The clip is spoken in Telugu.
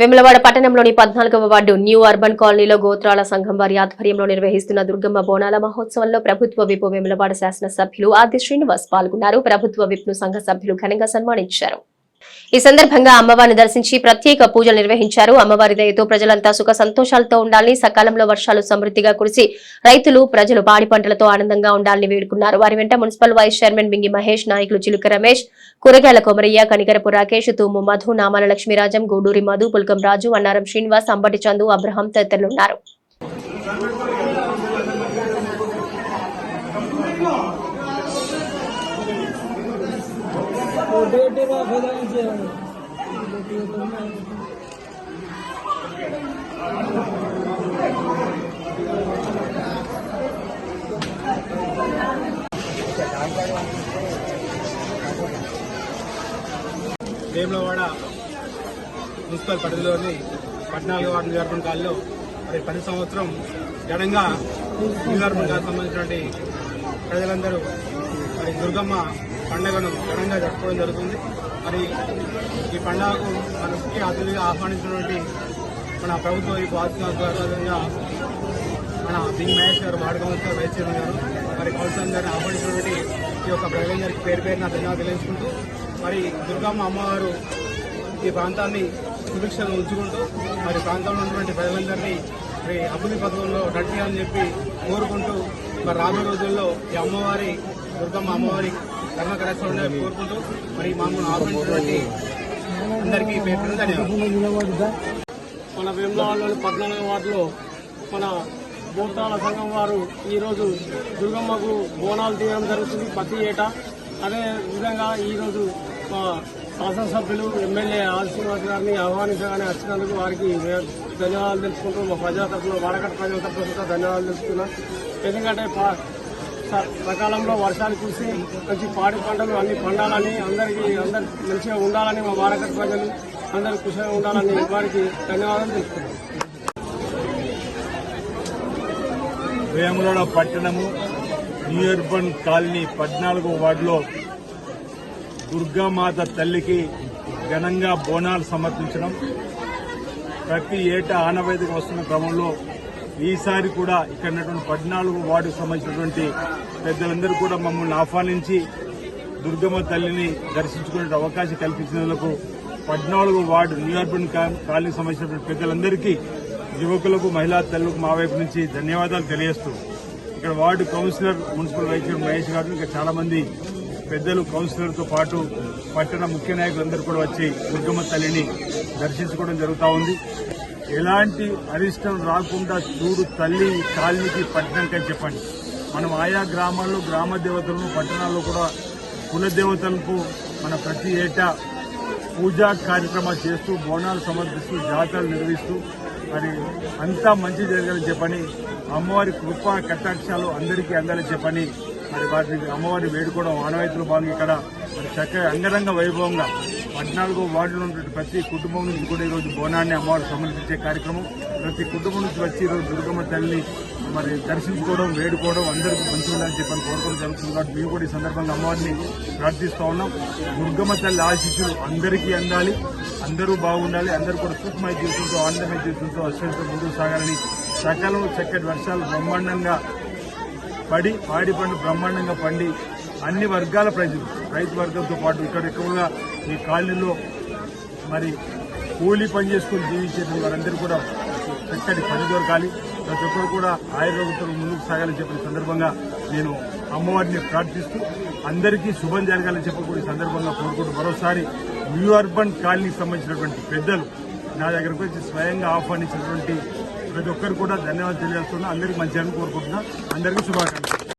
వెములవాడ పట్టణంలోని పద్నాలుగవ వార్డు న్యూ అర్బన్ కాలనీలో గోత్రాల సంఘం వారి ఆధ్వర్యంలో నిర్వహిస్తున్న దుర్గమ్మ బోనాల మహోత్సవంలో ప్రభుత్వ విప్ వెములవాడ శాసన సభ్యులు ఆది శ్రీనివాస్ పాల్గొన్నారు. ప్రభుత్వ విప్ను సంఘ సభ్యులు ఘనంగా సన్మానించారు. ఈ సందర్భంగా అమ్మవారిని దర్శించి ప్రత్యేక పూజలు నిర్వహించారు. అమ్మవారి దయతో ప్రజలంతా సుఖ సంతోషాలతో ఉండాలని సకాలంలో వర్షాలు సమృద్ధిగా కురిసి రైతులు ప్రజలు పాడి పంటలతో ఆనందంగా ఉండాలని వేడుకున్నారు. వారి వెంట municipal vice chairman Bingi Mahesh నాయకులు చిలుక రమేష్ కూరగాయల కొమరయ్య కనికరపు రాకేష్ తూము మధు నామాల లక్ష్మీరాజం గూడూరి మధు పుల్కం రాజు అన్నారం శ్రీనివాస్ అంబటి చందు అబ్రహం తదితరులున్నారు వేములవాడ మున్సిపల్ పరిధిలోని పద్నాలుగు వార్డు నియోజకవర్గం కాల్లో మరి ప్రతి సంవత్సరం జడంగా నియోజకవర్గం సంబంధించినటువంటి ప్రజలందరూ మరి దుర్గమ్మ పండుగను ఘనంగా జరుపుకోవడం జరుగుతుంది. మరి ఈ పండుగకు మన ముఖ్య అతిథిగా ఆహ్వానించినటువంటి మన ప్రభుత్వ ఈ ఆధ్వర్యంగా మన బింగ్ మహేష్ గారు వార్డు కౌన్సిలర్ వైస్ చైర్మన్ గారు మరి కౌన్సిలర్ గారిని ఆహ్వానించినటువంటి ఈ యొక్క ప్రజలందరికీ పేరు పేరున ధన్యవాదాలు తెలియజేసుకుంటూ మరి దుర్గమ్మ అమ్మవారు ఈ ప్రాంతాన్ని సుభిక్షంగా ఉంచుకుంటూ మరి ప్రాంతంలో ఉన్నటువంటి ప్రజలందరినీ మరి అభివృద్ధి పథకంలో నడిపించాలని చెప్పి కోరుకుంటూ మరి రాబోయే రోజుల్లో ఈ అమ్మవారి దుర్గమ్మ అమ్మవారి కర్మకరేశ్వరుని కోరుకుంటూ మరి మామూలు ఆహ్వానించినటువంటి అందరికీ పేరు ధన్యవాదాలు. మన వేములవాడలోని పద్నాలుగు వార్డులో మన బోతాల సంఘం వారు ఈరోజు దుర్గమ్మకు బోనాలు తీయడం జరుగుతుంది ప్రతి ఏటా. అదే విధంగా ఈరోజు మా శాసనసభ్యులు ఎమ్మెల్యే ఆది గారిని ఆహ్వానించగానే వచ్చినందుకు వారికి ధన్యవాదాలు తెలుసుకుంటూ మా ప్రజా తరఫున వాడకట్ ప్రజల తరఫున ధన్యవాదాలు తెలుసుకున్నాం ఎందుకంటే సకాలంలో వర్షాలు కురిసి మంచి పాడి పంటలు అన్ని పండాలని అందరికీ అందరు మంచిగా ఉండాలని మా వాడకట్ట ప్రజలు అందరూ కుశలంగా ఉండాలని వారికి ధన్యవాదాలు తెలుపుతున్నాం. వేములవాడ పట్టణము న్యూ అర్బన్ కాలనీ పద్నాలుగో వార్డులో దుర్గామాత తల్లికి ఘనంగా బోనాలు సమర్పించడం. ప్రతి ఏటా ఆనవాయితీగా వస్తున్న క్రమంలో ఈసారి కూడా ఇక్కడ ఉన్నటువంటి పద్నాలుగు వార్డుకు సంబంధించినటువంటి పెద్దలందరూ కూడా మమ్మల్ని ఆహ్వానించి దుర్గమ్మ తల్లిని దర్శించుకునే అవకాశం కల్పించినందుకు పద్నాలుగు వార్డు న్యూయార్బన్ కాలనీకి సంబంధించినటువంటి పెద్దలందరికీ యువకులకు మహిళా తల్లులకు మా వైపు నుంచి ధన్యవాదాలు తెలియజేస్తూ ఇక్కడ ward councillor municipal vice chairman Mahesh గారు ఇంకా చాలా మంది పెద్దలు కౌన్సిలర్తో పాటు పట్టణ ముఖ్య నాయకులందరూ కూడా వచ్చి దుర్గమ్మ తల్లిని దర్శించుకోవడం జరుగుతూ ఉంది. ఎలాంటి అరిష్టం రాకుండా చూడు తల్లి కాలనీకి పట్టణంకని చెప్పండి. మనం ఆయా గ్రామాల్లో గ్రామ దేవతలను పట్టణాల్లో కూడా కులదేవతలకు మన ప్రతి ఏటా పూజా కార్యక్రమాలు చేస్తూ బోనాలు సమర్పిస్తూ జాతరలు నిర్వహిస్తూ మరి అంతా మంచి జరగాలని చెప్పని అమ్మవారి కృపా కటాక్షాలు అందరికీ అందాలని చెప్పని మరి వాటిని అమ్మవారిని వేడుకోవడం ఆనవాయితీలో భాగంగా ఇక్కడ మరి చక్కగా అంగరంగ వైభవంగా పద్నాలుగో వార్డులో ఉన్నటువంటి ప్రతి కుటుంబం నుంచి కూడా ఈరోజు బోనాన్ని అమ్మవారు సమర్పించే కార్యక్రమం. ప్రతి కుటుంబం నుంచి వచ్చి ఈరోజు దుర్గమ్మ తల్లిని మరి దర్శించుకోవడం వేడుకోవడం అందరికీ మంచిగా ఉండాలని చెప్పని కోరుకోవడం జరుగుతుంది. కాబట్టి మేము కూడా ఈ సందర్భంగా అమ్మవారిని ప్రార్థిస్తూ ఉన్నాం. దుర్గమ్మ తల్లి ఆశీస్సులు అందరికీ అందాలి. అందరూ బాగుండాలి. అందరూ కూడా సుఖమై జీవితంతో ఆనందమై జీవితంతో అశ్వంతో ముందుకు సాగాలని సకాలం చక్కటి వర్షాలు బ్రహ్మాండంగా పడి పాడి పండు బ్రహ్మాండంగా పండి అన్ని వర్గాల ప్రజలు రైతు వర్గంతో పాటు ఇక్కడ ఎక్కువగా ఈ కాలనీలో మరి కూలీ పని చేసుకుని జీవించేటువంటి వారందరూ కూడా చక్కటి పని దొరకాలి. ప్రతి ఒక్కరు కూడా ఆయుర్వేదంతో ముందుకు సాగాలని చెప్పిన సందర్భంగా నేను అమ్మవారిని ప్రార్థిస్తూ అందరికీ శుభం జరగాలని చెప్పి సందర్భంగా కోరుకుంటూ మరోసారి న్యూ అర్బన్ కాలనీకి సంబంధించినటువంటి పెద్దలు నా దగ్గరకు వచ్చి స్వయంగా ఆహ్వానించినటువంటి ప్రతి ఒక్కరు కూడా ధన్యవాదాలు తెలియజేస్తున్నా. అందరికీ మంచి కోరుకుంటున్నా. అందరికీ శుభాకాంక్షలు.